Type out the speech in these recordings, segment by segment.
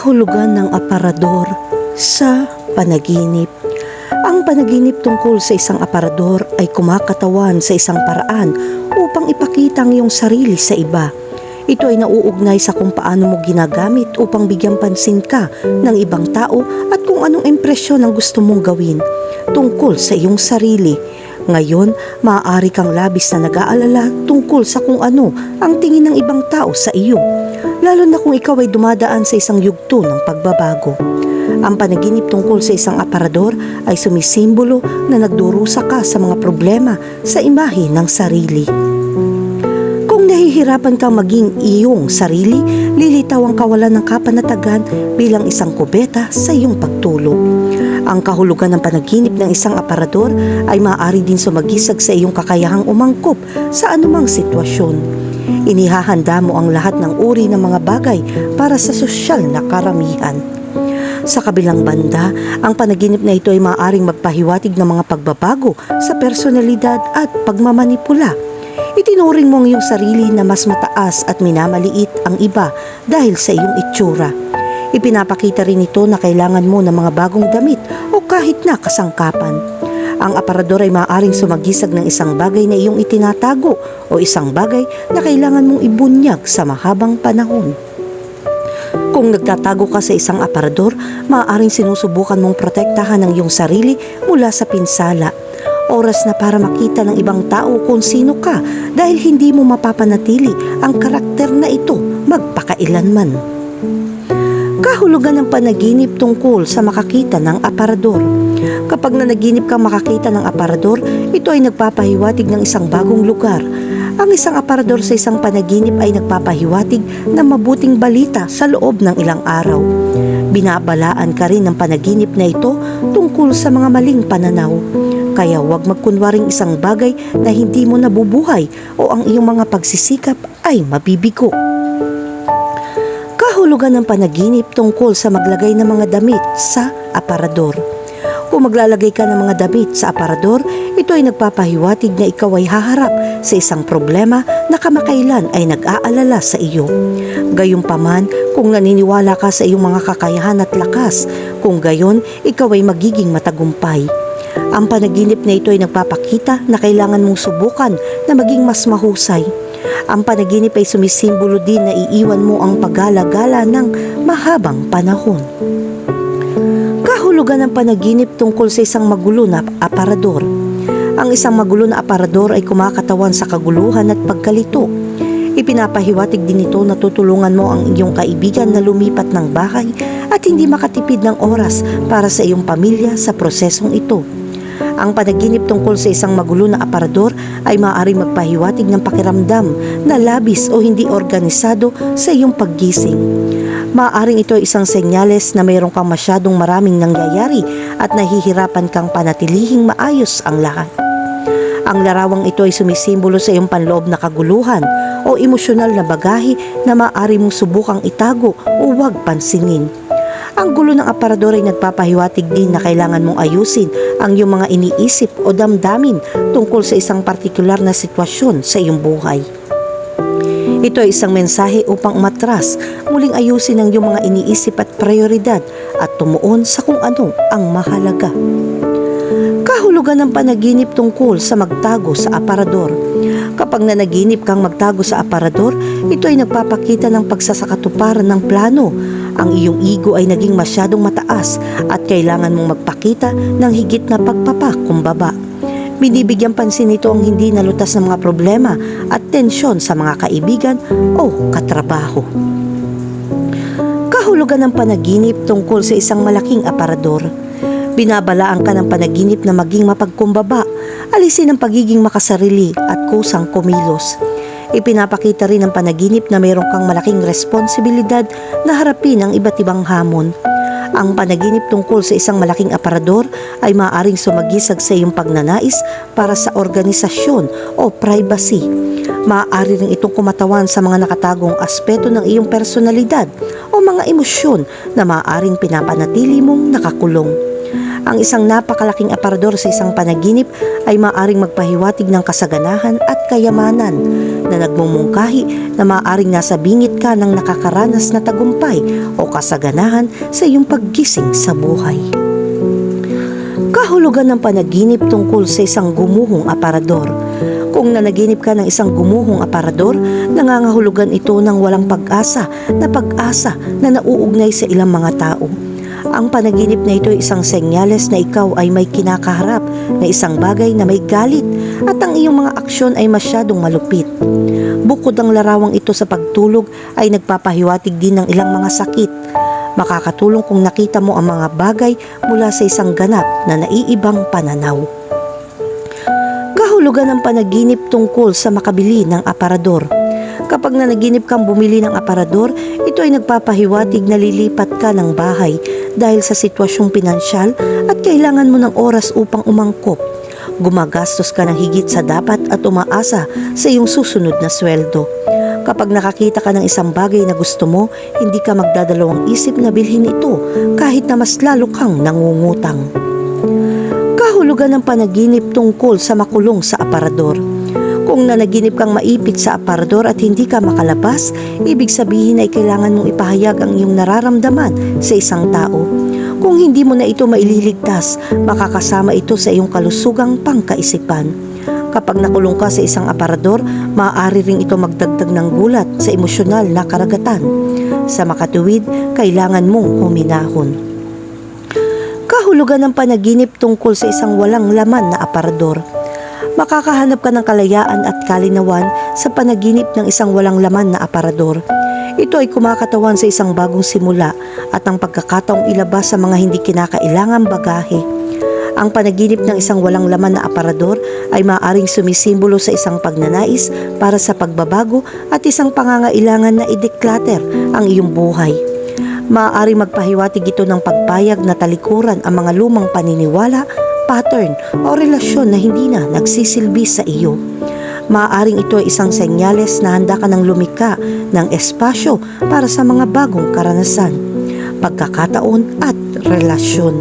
Kahulugan ng aparador sa panaginip. Ang panaginip tungkol sa isang aparador ay kumakatawan sa isang paraan upang ipakita ang iyong sarili sa iba. Ito ay nauugnay sa kung paano mo ginagamit upang bigyan pansin ka ng ibang tao at kung anong impresyon ang gusto mong gawin tungkol sa iyong sarili. Ngayon, maaari kang labis na nag-aalala tungkol sa kung ano ang tingin ng ibang tao sa iyo, lalo na kung ikaw ay dumadaan sa isang yugto ng pagbabago. Ang panaginip tungkol sa isang aparador ay sumisimbolo na nagdurusa ka sa mga problema sa imahe ng sarili. Kung nahihirapan kang maging iyong sarili, lilitaw ang kawalan ng kapanatagan bilang isang kubeta sa iyong pagtulog. Ang kahulugan ng panaginip ng isang aparador ay maaari din sumagisag sa iyong kakayahang umangkop sa anumang sitwasyon. Inihahanda mo ang lahat ng uri ng mga bagay para sa sosyal na karamihan. Sa kabilang banda, ang panaginip na ito ay maaaring magpahiwatig ng mga pagbabago sa personalidad at pagmamanipula. Itinuring mo ang iyong sarili na mas mataas at minamaliit ang iba dahil sa iyong itsura. Ipinapakita rin ito na kailangan mo ng mga bagong damit o kahit na kasangkapan. Ang aparador ay maaaring sumagisag ng isang bagay na iyong itinatago o isang bagay na kailangan mong ibunyag sa mahabang panahon. Kung nagtatago ka sa isang aparador, maaaring sinusubukan mong protektahan ang iyong sarili mula sa pinsala. Oras na para makita ng ibang tao kung sino ka dahil hindi mo mapapanatili ang karakter na ito magpakailanman. Kahulugan ng panaginip tungkol sa makakita ng aparador. Kapag nanaginip kang makakita ng aparador, ito ay nagpapahiwatig ng isang bagong lugar. Ang isang aparador sa isang panaginip ay nagpapahiwatig ng mabuting balita sa loob ng ilang araw. Binabalaan ka rin ng panaginip na ito tungkol sa mga maling pananaw. Kaya huwag magkunwaring isang bagay na hindi mo nabubuhay o ang iyong mga pagsisikap ay mabibigo. Kahulugan ng panaginip tungkol sa maglagay ng mga damit sa aparador. Kung maglalagay ka ng mga damit sa aparador, ito ay nagpapahiwatig na ikaw ay haharap sa isang problema na kamakailan ay nag-aalala sa iyo. Gayunpaman, kung naniniwala ka sa iyong mga kakayahan at lakas, kung gayon, ikaw ay magiging matagumpay. Ang panaginip na ito ay nagpapakita na kailangan mong subukan na maging mas mahusay. Ang panaginip ay sumisimbolo din na iiwan mo ang pagala-gala ng mahabang panahon. Kahulugan ng panaginip tungkol sa isang magulo na aparador. Ang isang magulo na aparador ay kumakatawan sa kaguluhan at pagkalito. Ipinapahiwatig din ito na tutulungan mo ang iyong kaibigan na lumipat ng bahay at hindi makatipid ng oras para sa iyong pamilya sa prosesong ito. Ang panaginip tungkol sa isang magulo na aparador ay maaaring magpahiwatig ng pakiramdam na labis o hindi organisado sa iyong paggising. Maaaring ito ay isang senyales na mayroon kang masyadong maraming nangyayari at nahihirapan kang panatilihing maayos ang lahat. Ang larawang ito ay sumisimbolo sa iyong panloob na kaguluhan o emosyonal na bagahe na maaari mong subukang itago o huwag pansinin. Ang gulo ng aparador ay nagpapahiwatig din na kailangan mong ayusin ang iyong mga iniisip o damdamin tungkol sa isang partikular na sitwasyon sa iyong buhay. Ito ay isang mensahe upang umatras, muling ayusin ang iyong mga iniisip at prioridad at tumuon sa kung ano ang mahalaga. Kahulugan ng panaginip tungkol sa magtago sa aparador. Kapag nanaginip kang magtago sa aparador, ito ay nagpapakita ng pagsasakatuparan ng plano. Ang iyong ego ay naging masyadong mataas at kailangan mong magpakita ng higit na pagpapakumbaba. Binibigyan pansin nito ang hindi nalutas ng mga problema at tensyon sa mga kaibigan o katrabaho. Kahulugan ng panaginip tungkol sa isang malaking aparador. Binabalaan ka ng panaginip na maging mapagkumbaba, alisin ang pagiging makasarili at kusang kumilos. Ipinapakita rin ng panaginip na mayroon kang malaking responsibilidad na harapin ang iba't ibang hamon. Ang panaginip tungkol sa isang malaking aparador ay maaaring sumagisag sa iyong pagnanais para sa organisasyon o privacy. Maaari rin itong kumatawan sa mga nakatagong aspeto ng iyong personalidad o mga emosyon na maaaring pinapanatili mong nakakulong. Ang isang napakalaking aparador sa isang panaginip ay maaring magpahiwatig ng kasaganahan at kayamanan na nagmumungkahi na maaring nasa bingit ka ng nakakaranas na tagumpay o kasaganahan sa iyong paggising sa buhay. Kahulugan ng panaginip tungkol sa isang gumuhong aparador. Kung nanaginip ka ng isang gumuhong aparador, nangangahulugan ito ng walang pag-asa na pag-asa na nauugnay sa ilang mga tao. Ang panaginip na ito ay isang senyales na ikaw ay may kinakaharap na isang bagay na may galit at ang iyong mga aksyon ay masyadong malupit. Bukod ang larawang ito sa pagtulog ay nagpapahiwatig din ng ilang mga sakit. Makakatulong kung nakita mo ang mga bagay mula sa isang ganap na naiibang pananaw. Kahulugan ng panaginip tungkol sa makabili ng aparador. Kapag nanaginip kang bumili ng aparador, ito ay nagpapahiwatig na lilipat ka ng bahay dahil sa sitwasyong pinansyal at kailangan mo ng oras upang umangkop. Gumagastos ka ng higit sa dapat at umaasa sa iyong susunod na sweldo. Kapag nakakita ka ng isang bagay na gusto mo, hindi ka magdadalawang isip na bilhin ito kahit na mas lalo kang nangungutang. Kahulugan ng panaginip tungkol sa makulong sa aparador. Kung nanaginip kang maipit sa aparador at hindi ka makalabas, ibig sabihin ay kailangan mong ipahayag ang iyong nararamdaman sa isang tao. Kung hindi mo na ito maililigtas, makakasama ito sa iyong kalusugang pangkaisipan. Kapag nakulong ka sa isang aparador, maaari ring ito magdagdag ng gulat sa emosyonal na karagatan. Sa makatuwid, kailangan mong huminahon. Kahulugan ng panaginip tungkol sa isang walang laman na aparador. Makakahanap ka ng kalayaan at kalinawan sa panaginip ng isang walang laman na aparador. Ito ay kumakatawan sa isang bagong simula at ang pagkakataong ilabas sa mga hindi kinakailangang bagahe. Ang panaginip ng isang walang laman na aparador ay maaaring sumisimbolo sa isang pagnanais para sa pagbabago at isang pangangailangan na i-declutter ang iyong buhay. Maaari magpahiwatig ito ng pagpayag na talikuran ang mga lumang paniniwala, pattern o relasyon na hindi na nagsisilbi sa iyo. Maaaring ito ay isang senyales na handa ka ng lumika ng espasyo para sa mga bagong karanasan, pagkakataon at relasyon.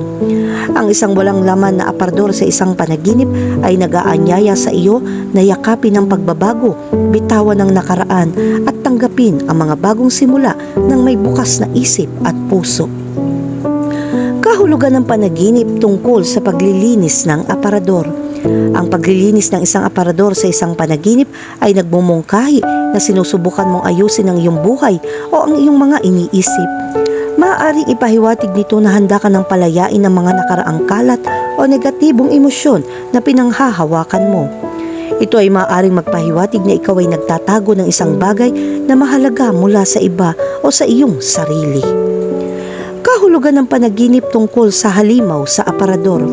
Ang isang walang laman na aparador sa isang panaginip ay nagaanyaya sa iyo na yakapin ang pagbabago, bitawan ng nakaraan at tanggapin ang mga bagong simula ng may bukas na isip at puso. Kahulugan ng panaginip tungkol sa paglilinis ng aparador. Ang paglilinis ng isang aparador sa isang panaginip ay nagmumungkahi na sinusubukan mong ayusin ang iyong buhay o ang iyong mga iniisip. Maaaring ipahiwatig nito na handa ka ng palayain ng mga nakaraang kalat o negatibong emosyon na pinanghahawakan mo. Ito ay maaaring magpahiwatig na ikaw ay nagtatago ng isang bagay na mahalaga mula sa iba o sa iyong sarili. Kahulugan ng panaginip tungkol sa halimaw sa aparador.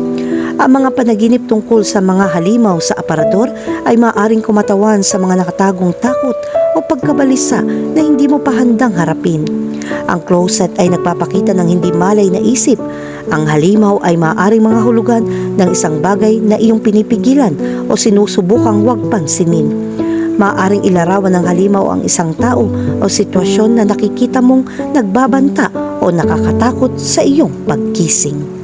Ang mga panaginip tungkol sa mga halimaw sa aparador ay maaaring kumatawan sa mga nakatagong takot o pagkabalisa na hindi mo pa handang harapin. Ang closet ay nagpapakita ng hindi malay na isip. Ang halimaw ay maaaring mga hulugan ng isang bagay na iyong pinipigilan o sinusubukang huwag pansinin. Maaring ilarawan ng halimaw ang isang tao o sitwasyon na nakikita mong nagbabanta o nakakatakot sa iyong pagkising.